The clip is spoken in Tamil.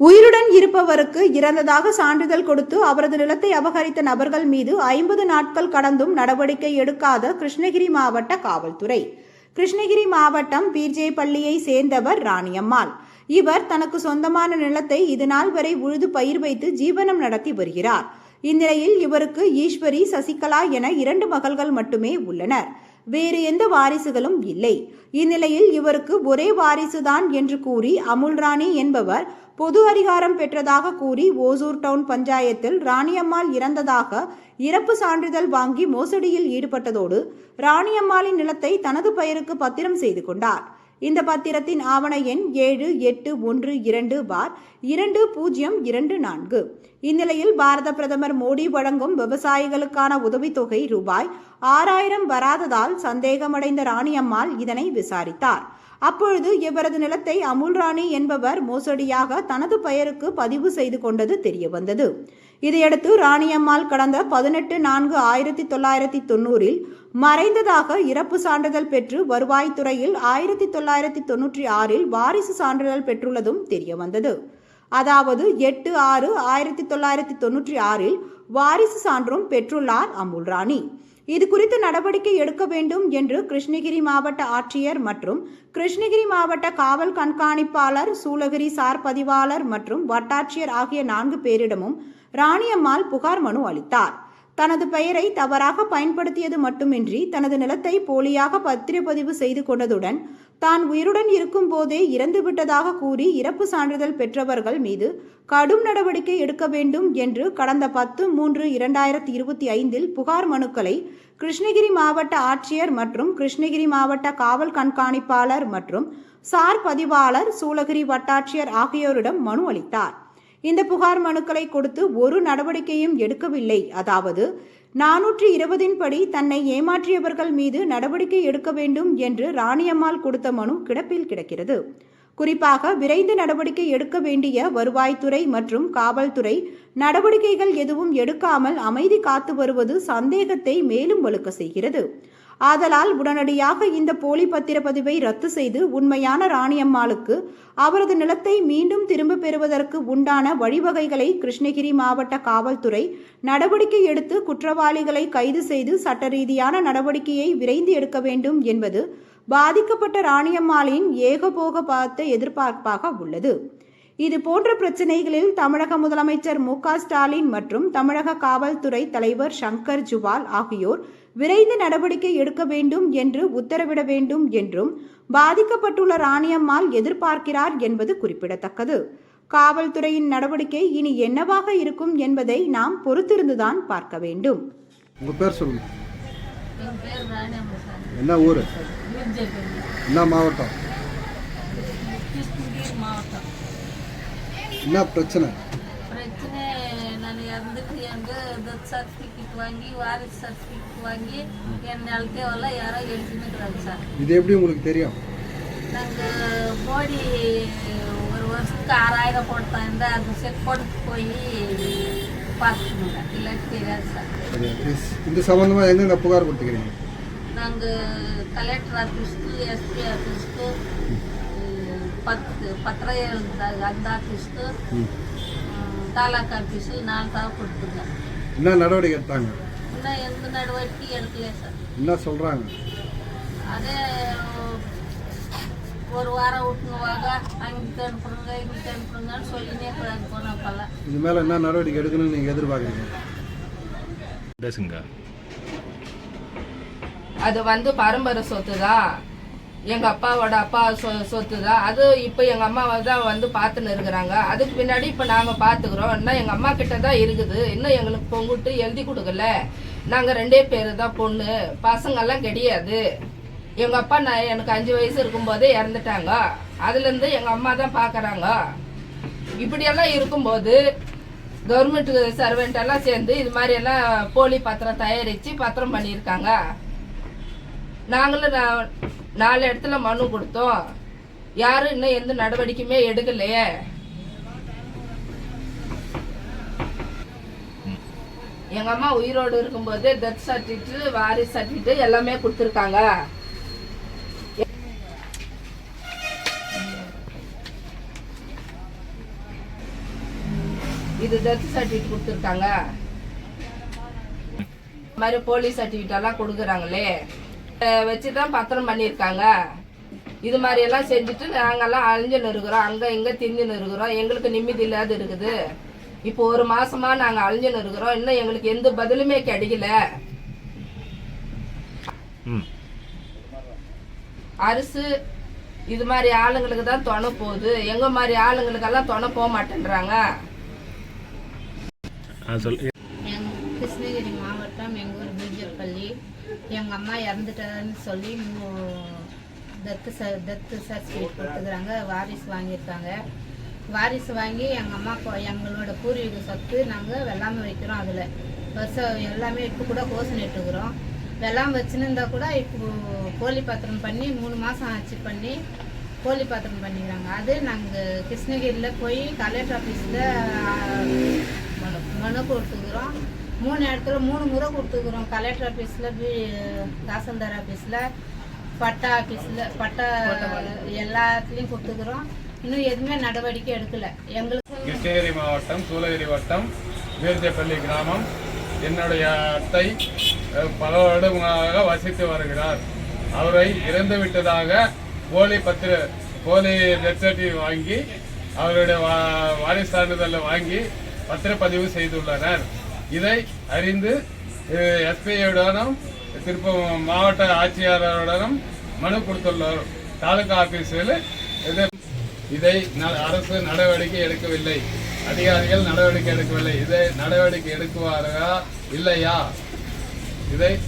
உயிருடன் இருப்பவருக்கு இறந்ததாக சான்றிதழ் கொடுத்து அவரது நிலத்தை அபகரித்த நபர்கள் மீது ஐம்பது நாட்கள் கடந்தும் நடவடிக்கை எடுக்காத கிருஷ்ணகிரி மாவட்ட காவல்துறை. கிருஷ்ணகிரி மாவட்டம் பீர்ஜே பள்ளியை சேர்ந்தவர் ராணியம்மாள் இவர் தனக்கு சொந்தமான நிலத்தை இதுநாள் வரை உழுது பயிர் வைத்து ஜீவனம் நடத்தி வருகிறார். இந்நிலையில் இவருக்கு ஈஸ்வரி சசிகலா என இரண்டு மகள்கள் மட்டுமே உள்ளனர். வேறு எந்த வாரிசுகளும் இல்லை. இந்நிலையில் இவருக்கு ஒரே வாரிசுதான் என்று கூறி அமுல்ராணி என்பவர் பொது அதிகாரம் பெற்றதாக கூறி ஓசூர் டவுன் பஞ்சாயத்தில் ராணியம்மாள் இறந்ததாக இறப்பு சான்றிதழ் வாங்கி மோசடியில் ஈடுபட்டதோடு ராணியம்மாளின் நிலத்தை தனது பெயருக்கு பத்திரம் செய்து கொண்டார். இந்த பத்திரத்தின் ஆவண எண் ஏழு எட்டு ஒன்று இரண்டு பார் இரண்டு பூஜ்ஜியம் இரண்டு நான்கு. இந்நிலையில் பாரத பிரதமர் மோடி வழங்கும் விவசாயிகளுக்கான உதவித்தொகை ரூபாய் ஆறாயிரம் வராததால் சந்தேகமடைந்த ராணியம்மாள் இதனை விசாரித்தார். அப்பொழுது இவரது நிலத்தை அமுல் ராணி என்பவர் மோசடியாக தனது பெயருக்கு பதிவு செய்து கொண்டது தெரியவந்தது. இதையடுத்து ராணியம்மாள் கடந்த பதினெட்டு நான்கு ஆயிரத்தி தொள்ளாயிரத்தி தொண்ணூறில் மறைந்ததாக இறப்பு சான்றிதழ் பெற்று வருவாய்த்துறையில் ஆயிரத்தி தொள்ளாயிரத்தி தொன்னூற்றி ஆறில் வாரிசு சான்றிதழ் பெற்றுள்ளதும் தெரியவந்தது. அதாவது எட்டு ஆறு ஆயிரத்தி தொள்ளாயிரத்தி தொன்னூற்றி ஆறில் வாரிசு சான்றும் பெற்றுள்ளார் அமுல் ராணி. இது குறித்து நடவடிக்கை எடுக்க வேண்டும் என்று கிருஷ்ணகிரி மாவட்ட ஆட்சியர் மற்றும் கிருஷ்ணகிரி மாவட்ட காவல் கண்காணிப்பாளர் சூளகிரி சார் பதிவாளர் மற்றும் வட்டாட்சியர் ஆகிய நான்கு பேரிடமும் ராணியம்மாள் புகார் மனு அளித்தார். தனது பெயரை தவறாக பயன்படுத்தியது மட்டுமின்றி தனது நிலத்தை போலியாக பத்திரப்பதிவு செய்து கொண்டதுடன் தான் உயிருடன் இருக்கும் போதே இறந்துவிட்டதாக கூறி இறப்பு சான்றிதழ் பெற்றவர்கள் மீது கடும் நடவடிக்கை எடுக்க வேண்டும் என்று கடந்த பத்து மூன்று இரண்டாயிரத்தி இருபத்தி ஐந்தில் புகார் மனுக்களை கிருஷ்ணகிரி மாவட்ட ஆட்சியர் மற்றும் கிருஷ்ணகிரி மாவட்ட காவல் கண்காணிப்பாளர் மற்றும் சார் பதிவாளர் சூளகிரி வட்டாட்சியர் ஆகியோரிடம் மனு அளித்தார். இந்த புகார் மனுக்களை கொடுத்து ஒரு நடவடிக்கையும் எடுக்கவில்லை. அதாவது நானூற்றி இருபதின் படி தன்னை ஏமாற்றியவர்கள் மீது நடவடிக்கை எடுக்க வேண்டும் என்று ராணியம்மாள் கொடுத்த மனு கிடப்பில் கிடக்கிறது. குறிப்பாக விரைந்து நடவடிக்கை எடுக்க வேண்டிய வருவாய்த்துறை மற்றும் காவல்துறை நடவடிக்கைகள் எதுவும் எடுக்காமல் அமைதி காத்து வருவது சந்தேகத்தை மேலும் வலுக்க செய்கிறது. ஆதலால் உடனடியாக இந்த போலி பத்திரப்பதிவை ரத்து செய்து உண்மையான ராணியம்மாளுக்கு அவரது நிலத்தை மீண்டும் திரும்ப பெறுவதற்கு உண்டான வழிவகைகளை கிருஷ்ணகிரி மாவட்ட காவல்துறை நடவடிக்கை எடுத்து குற்றவாளிகளை கைது செய்து சட்ட ரீதியான நடவடிக்கையை விரைந்து எடுக்க வேண்டும் என்பது பாதிக்கப்பட்ட ராணியம்மாளின் ஏகபோக பார்த்த எதிர்பார்ப்பாக உள்ளது. இது போன்ற பிரச்சனைகளில் தமிழக முதலமைச்சர் மு ஸ்டாலின் மற்றும் தமிழக காவல்துறை தலைவர் சங்கர் ஜுவால் ஆகியோர் விரைந்து நடவடிக்கை எடுக்க வேண்டும் என்று உத்தரவிட வேண்டும் என்றும் பாதிக்கப்பட்டுள்ள ராணியம்மாள் எதிர்பார்க்கிறார் என்பது குறிப்பிடத்தக்கது. காவல்துறையின் நடவடிக்கை இனி என்னவாக இருக்கும் என்பதை நாம் பொறுத்திருந்துதான் பார்க்க வேண்டும். உங்கள் பேர் சொல்லுங்க. என்ன ஊர்? என்ன மாவட்டம். என்ன பிரச்சனை? பிரச்சனை நான் இறந்துட்டு எங்க டெத் சர்டிஃபிகேட் வாங்கி வாரிசு சர்டிஃபிகேட் வாங்கி என் நிலத்தையெல்லாம் யாரோ எடுத்துன்னுக்குறாங்க சார் இது எப்படி உங்களுக்கு தெரியும் நாங்கள் மோடி ஒரு வருஷத்துக்கு ஆறாயிரம் போட்டாங்க அது செக் போட்டு போய் பார்த்துக்கணுங்க இல்லாட்டி தெரியாது சார் இந்த சம்மந்தமாக எங்கெங்க புகார் கொடுத்துக்கிறீங்க நாங்கள் கலெக்டர் ஆஃபீஸ்க்கு எஸ்பி ஆஃபீஸ்க்கு பத்து பத்திர எழுதுறாங்க அந்த ஆஃபீஸ்க்கு. தாலுக் ஆஃபீஸு நாலு தான் கொடுத்துங்க. என்ன நடவடிக்கை எடுத்தாங்க? இன்னும் எந்த நடவடிக்கை எடுக்கல சார். என்ன சொல்கிறாங்க அதே ஒரு வாரம் விட்டுனுவாங்க அங்கிட்டு அனுப்புறங்க இங்கிட்டு அனுப்புறங்கன்னு சொல்லினே இருக்கிறாங்க போனப்பெல்லாம். இது மேலே என்ன நடவடிக்கை எடுக்கணும்னு நீங்கள் எதிர்பார்க்குறீங்க? பேசுங்க. அது வந்து பரம்பரை சொத்து தான் எங்கள் அப்பாவோட அப்பா சொ சொத்து தான் அது இப்போ எங்கள் அம்மாவை தான் வந்து பார்த்துன்னு இருக்கிறாங்க. அதுக்கு பின்னாடி இப்போ நாங்கள் பார்த்துக்குறோம். இன்னும் எங்கள் அம்மா கிட்ட தான் இருக்குது. இன்னும் எங்களுக்கு பொங்குட்டு எழுதி கொடுக்கல? நாங்கள் ரெண்டே பேர் தான் பொண்ணு. பசங்கெல்லாம் கிடையாது. எங்கள் அப்பா நான் எனக்கு அஞ்சு வயசு இருக்கும்போதே இறந்துட்டாங்க. அதுலேருந்து எங்கள் அம்மா தான் பார்க்குறாங்க. இப்படியெல்லாம் இருக்கும்போது கவர்மெண்ட் சர்வெண்ட் எல்லாம் சேர்ந்து இது மாதிரி எல்லாம் போலி பத்திரம் தயாரித்து பத்திரம் பண்ணியிருக்காங்க. நாங்களும் நான் நாலு இடத்துல மனு கொடுத்தோம். யாரும் இன்னும் எந்த நடவடிக்கையுமே எடுக்கலையே. எங்க அம்மா உயிரோடு இருக்கும்போது டெத் சர்டிஃபிகேட் வாரிஸ் சர்டிஃபிகேட் எல்லாமே கொடுத்துருக்காங்க. இது டெத் சர்டிஃபிகேட் கொடுத்துருக்காங்க. இந்த மாதிரி போலீஸ் சர்டிஃபிகேட் எல்லாம் கொடுக்குறாங்களே. வச்சு தான் பத்திரம் பண்ணியிருக்காங்க. இது மாதிரி எல்லாம் செஞ்சுட்டு நாங்கெல்லாம் அழிஞ்சுன்னு இருக்கிறோம் அங்கே இங்கே திஞ்சுன்னு இருக்கிறோம் எங்களுக்கு நிம்மதி இல்லாத இருக்குது. இப்போ ஒரு மாசமா நாங்கள் அழிஞ்சுன்னு இருக்கிறோம் இன்னும் எங்களுக்கு எந்த பதிலுமே கிடைக்கல. ம். அரசு இது மாதிரி ஆளுங்களுக்கு தான் துணை போகுது. எங்க மாதிரி ஆளுங்களுக்கெல்லாம் துணை போக மாட்டேன்றாங்க. கிருஷ்ணகிரி மாவட்டம் எங்கள் ஊர் பீஜப்பள்ளி எங்கள் அம்மா இறந்துட்டாருன்னு சொல்லி தத்து ச தத்து சர்டிஃபிகேட் கொடுத்துக்கிறாங்க. வாரிசு வாங்கியிருக்காங்க. வாரிசு வாங்கி எங்கள் அம்மா எங்களோட பூர்வீக சொத்து நாங்கள் வெள்ளாமை வைக்கிறோம் அதில். வருஷம் எல்லாமே இப்போ கூட கோசம் நட்டுக்கிறோம் வெள்ளாமை வச்சுன்னு இருந்தால் கூட இப்போ கோழி பாத்திரம் பண்ணி மூணு மாதம் ஆச்சு பண்ணி கோழி பாத்திரம் பண்ணிக்கிறாங்க. அது நாங்கள் கிருஷ்ணகிரியில் போய் கலெக்டர் ஆஃபீஸில் மனு மனு கொடுத்துக்கிறோம். மூணு இடத்துல மூணு முறை கொடுத்துக்கிறோம் கலெக்டர் ஆஃபீஸில் பி தாசில்தார் ஆஃபீஸில் பட்டா ஆஃபீஸில் பட்டா எல்லாத்துலேயும் கொடுத்துக்கிறோம் இன்னும் எதுவுமே நடவடிக்கை எடுக்கல. எங்களுக்கு கிருஷ்ணகிரி மாவட்டம் சூளகிரி வட்டம் வீரஜப்பள்ளி கிராமம். என்னுடைய அத்தை பல வருடங்களாக வசித்து வருகிறார். அவரை இறந்து விட்டதாக போலி பத்திர போலி டெத் வாங்கி அவருடைய வா- வாரிசு வாங்கி பத்திரப்பதிவு செய்துள்ளனர். இதை அறிந்து எஸ்பியுடனும் திருப்பம் மாவட்ட ஆட்சியாளருடனும் மனு கொடுத்துள்ளோம் தாலுகா ஆபீஸில் இது இதை ந- அரசு நடவடிக்கை எடுக்கவில்லை. அதிகாரிகள் நடவடிக்கை எடுக்கவில்லை. இதை நடவடிக்கை எடுக்குவார்களா இல்லையா? இதை